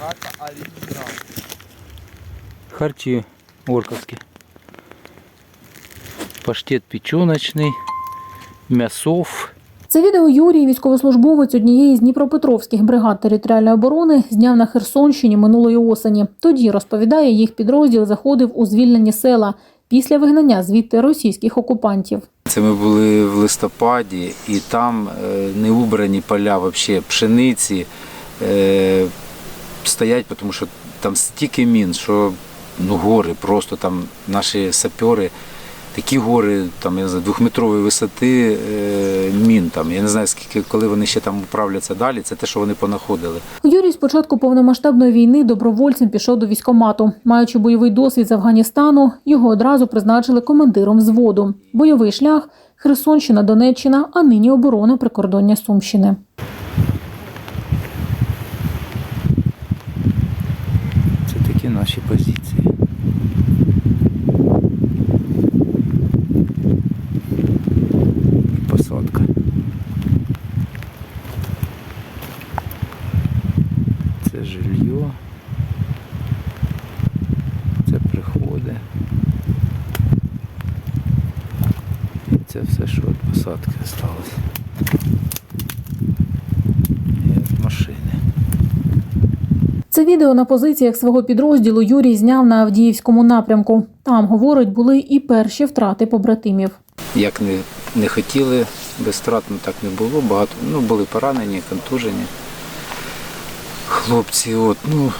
Хата оригінал. Харчі орковські. Паштет печоночний, м'ясов. Це відео Юрій, військовослужбовець однієї з дніпропетровських бригад територіальної оборони, зняв на Херсонщині минулої осені. Тоді розповідає, їх підрозділ заходив у звільнені села після вигнання звідти російських окупантів. Це ми були в листопаді, і там е, не убрані поля взагалі, пшениці е, стоять, тому що там стільки мін, що ну, гори, просто там наші сапери, такі гори, там, я не знаю, двохметрової висоти е, мін. Там. Я не знаю, скільки, коли вони ще там управляться далі, це те, що вони понаходили. Юрій з початку повномасштабної війни добровольцем пішов до військомату. Маючи бойовий досвід з Афганістану, його одразу призначили командиром взводу. Бойовий шлях Херсонщина, Донеччина, а нині оборона прикордоння Сумщини. Це такі наші позиції. І посадка. Це жилье. Це приходи. І це все, що від посадки залишилось. І машини. Це відео на позиціях свого підрозділу Юрій зняв на Авдіївському напрямку. Там, говорить, були і перші втрати побратимів. Як не, не хотіли без втрат, ну так не було. Багато ну, були поранені, контужені. Хлопці, от, ну,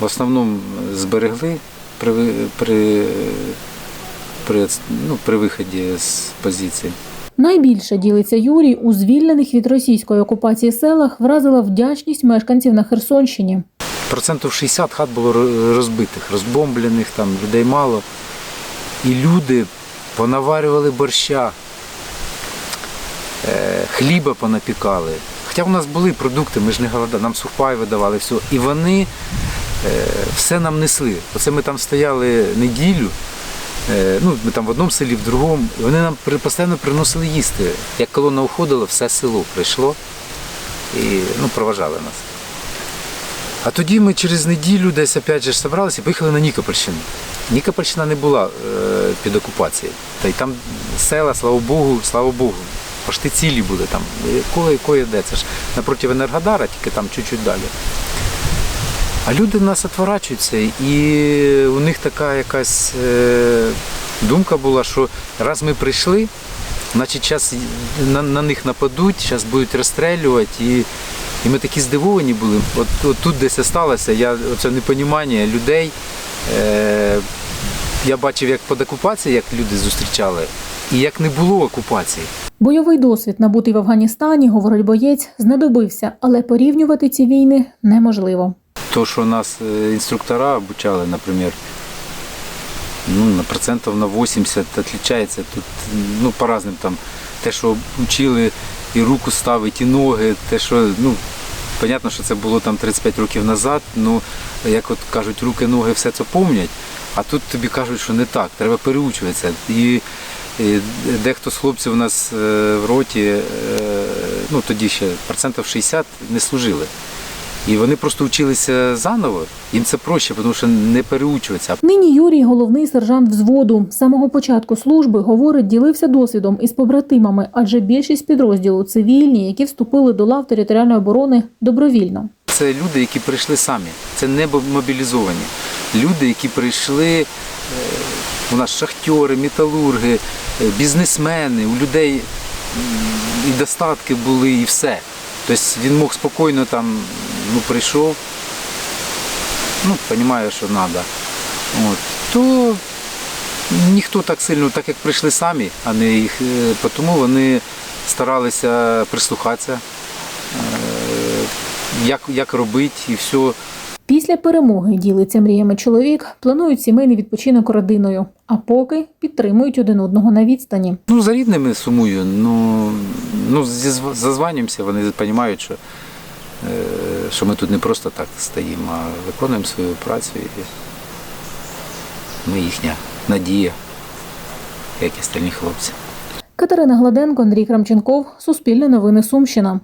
в основному зберегли при, при, при, ну, при виході з позиції. Найбільше ділиться Юрій у звільнених від російської окупації селах вразила вдячність мешканців на Херсонщині. Процентів 60 хат було розбитих, розбомблених, там людей мало. І люди понаварювали борща, е, хліба понапікали. Хоча в нас були продукти, ми ж не голодали, нам сухпай видавали, все. І вони е, все нам несли. Оце ми там стояли неділю. Е, Ну, ми там в одному селі, в другому, і вони нам постійно приносили їсти. Як колона уходила, все село прийшло і ну, проважали нас. А тоді ми через неділю десь опять же зібралися і поїхали на Нікопольщину. Нікопольщина не була е, під окупацією. Та й там села, слава Богу, слава Богу, пошти цілі були там. Кое, кое де. Це ж напроти Енергодара, тільки там чуть-чуть далі. А люди нас відворачуються, і у них така якась е, думка була, що раз ми прийшли, значить зараз на, на них нападуть, зараз будуть розстрілювати. І, і ми такі здивовані були. От, от тут десь сталося, я оце непонімання людей. Е, я бачив, як під окупацією, як люди зустрічали, і як не було окупації. Бойовий досвід, набутий в Афганістані, говорить боєць, знадобився, але порівнювати ці війни неможливо. То, що нас е, інструктора обучали, наприклад, ну, на процентів на 80 відрізняється. Тут ну, по разним там те, що вчили і руку ставити, і ноги, те, що, ну, понятно, що це було там 35 років назад, ну, як от кажуть, руки, ноги все це помнять, а тут тобі кажуть, що не так, треба переучуватися. І, і дехто з хлопців у нас е, в роті, е, ну тоді ще процентів 60 не служили. І вони просто вчилися заново. Їм це проще, тому що не переучуватися. Нині Юрій, головний сержант взводу. З самого початку служби, говорить, ділився досвідом із побратимами, адже більшість підрозділу цивільні, які вступили до лав територіальної оборони добровільно. Це люди, які прийшли самі. Це не мобілізовані. Люди, які прийшли, е, у нас шахтери, металурги, е, бізнесмени, у людей і достатки були, і все. Тобто він мог спокійно там, ну, прийшов, ну, розуміє, що треба. От. То ніхто так сильно, так як прийшли самі, а не їх, е, тому вони старалися прислухатися, е, як, як робити і все. Після перемоги ділиться мріями чоловік, планують сімейний відпочинок родиною, а поки підтримують один одного на відстані. Ну, за рідними сумую, ну, ну зазванюємося, вони розуміють, що, е, що ми тут не просто так стоїмо, а виконуємо свою працю. І ми їхня надія, як і остальні хлопці. Катерина Гладенко, Андрій Крамченков, Суспільне новини Сумщина.